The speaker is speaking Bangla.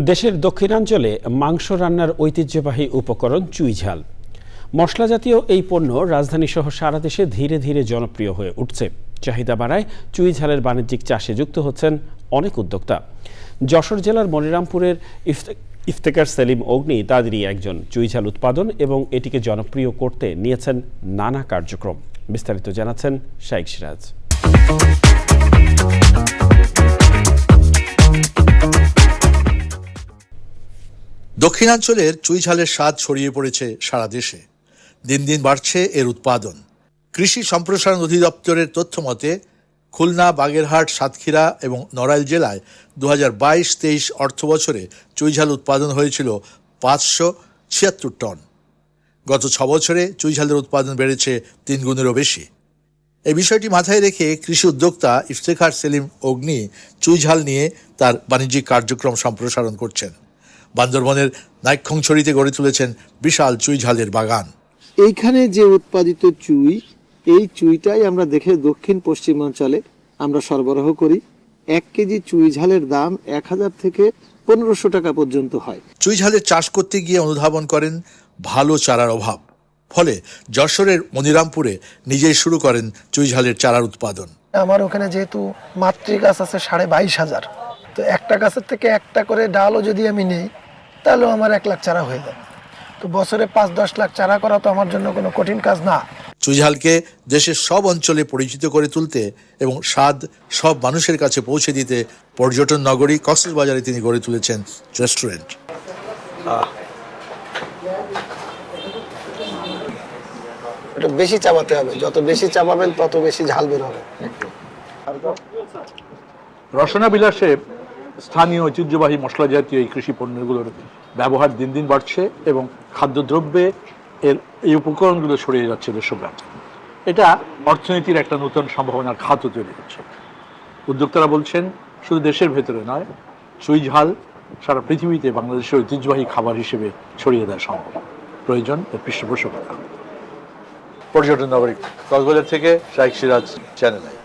দেশের দক্ষিণাঞ্চলে মাংস রান্নার ঐতিহ্যবাহী উপকরণ চুইঝাল মশলা জাতীয় এই পণ্য রাজধানী সহ সারা দেশে ধীরে ধীরে জনপ্রিয় হয়ে উঠছে। চাহিদা বাড়ায় চুই ঝালের বাণিজ্যিক চাষে যুক্ত হচ্ছেন অনেক উদ্যোক্তা। যশোর জেলার মনিরামপুরের ইফতে- ইফতেকার সেলিম অগ্নি তাদেরই একজন চুইঝাল উৎপাদন এবং এটিকে জনপ্রিয় করতে নিয়েছেন নানা কার্যক্রম। বিস্তারিত জানাচ্ছেন শাইক সিরাজ। দক্ষিণাঞ্চলের চুইঝালের স্বাদ ছড়িয়ে পড়েছে সারা দেশে। দিন দিন বাড়ছে এর উৎপাদন। কৃষি সম্প্রসারণ অধিদপ্তরের তথ্য মতে খুলনা, বাগেরহাট, সাতক্ষীরা এবং নড়াইল জেলায় দু হাজার বাইশ তেইশ অর্থ বছরে চুইঝাল উৎপাদন হয়েছিল পাঁচশো ছিয়াত্তর টন। গত ছ বছরে চুইঝালের উৎপাদন বেড়েছে তিন গুণেরও বেশি। এই বিষয়টি মাথায় রেখে কৃষি উদ্যোক্তা ইফতেখার সেলিম অগ্নি চুইঝাল নিয়ে তার বাণিজ্যিক কার্যক্রম সম্প্রসারণ করছেন। বান্দরবনের নাইক্ষংছড়িতে গড়ে তুলেছেন বিশাল চুইঝালের বাগান। এইখানে যে উৎপাদিত চুই এই চুইটাই আমরা দেখে দক্ষিণ পশ্চিমাঞ্চলে আমরা সরবরাহ করি। এক কেজি চুই ঝালের দাম এক হাজার থেকে পনেরোশো টাকা পর্যন্ত হয়। চুইঝালের চাষ করতে গিয়ে অনুধাবন করেন ভালো চারার অভাব। ফলে যশোরের মনিরামপুরে নিজেই শুরু করেন চুইঝালের চারার উৎপাদন। আমার ওখানে যেহেতু মাতৃ গাছ আছে সাড়ে বাইশ হাজার তো একটা গাছের থেকে একটা করে ডালও যদি আমি নেই তাহলেও আমার এক লাখ চারা হয়ে যাবে তো বছরে পাঁচ দশ লাখ চারা করা তো আমার জন্য কোনো কঠিন কাজ না। চুইঝালকে দেশের সব অঞ্চলে পরিচিত করে তুলতে এবং স্বাদ সব মানুষের কাছে পৌঁছে দিতে পর্যটন নগরী কক্সবাজারে তিনি গড়ে তুলেছেন রেস্টুরেন্ট। এটা বেশি চাবাতে হবে। যত বেশি চাবাবেন তত বেশি ঝাল বের হবে। রসনা বিলাসে স্থানীয় ঐতিহ্যবাহী মশলা জাতীয় এই কৃষি পণ্যগুলোর ব্যবহার দিন দিন বাড়ছে এবং খাদ্যদ্রব্যে এর এই উপকরণগুলো ছড়িয়ে যাচ্ছে বিশ্বব্যাপী এটা অর্থনীতির একটা নতুন সম্ভাবনার খাতও তৈরি হচ্ছে উদ্যোক্তারা বলছেন, শুধু দেশের ভেতরে নয় চুই ঝাল সারা পৃথিবীতে বাংলাদেশের ঐতিহ্যবাহী খাবার হিসেবে ছড়িয়ে দেওয়া সম্ভব। প্রয়োজন এর পৃষ্ঠপোষকতা। পর্যটন নগরী কক্সবাজার থেকে শাইক সিরাজ চ্যানেল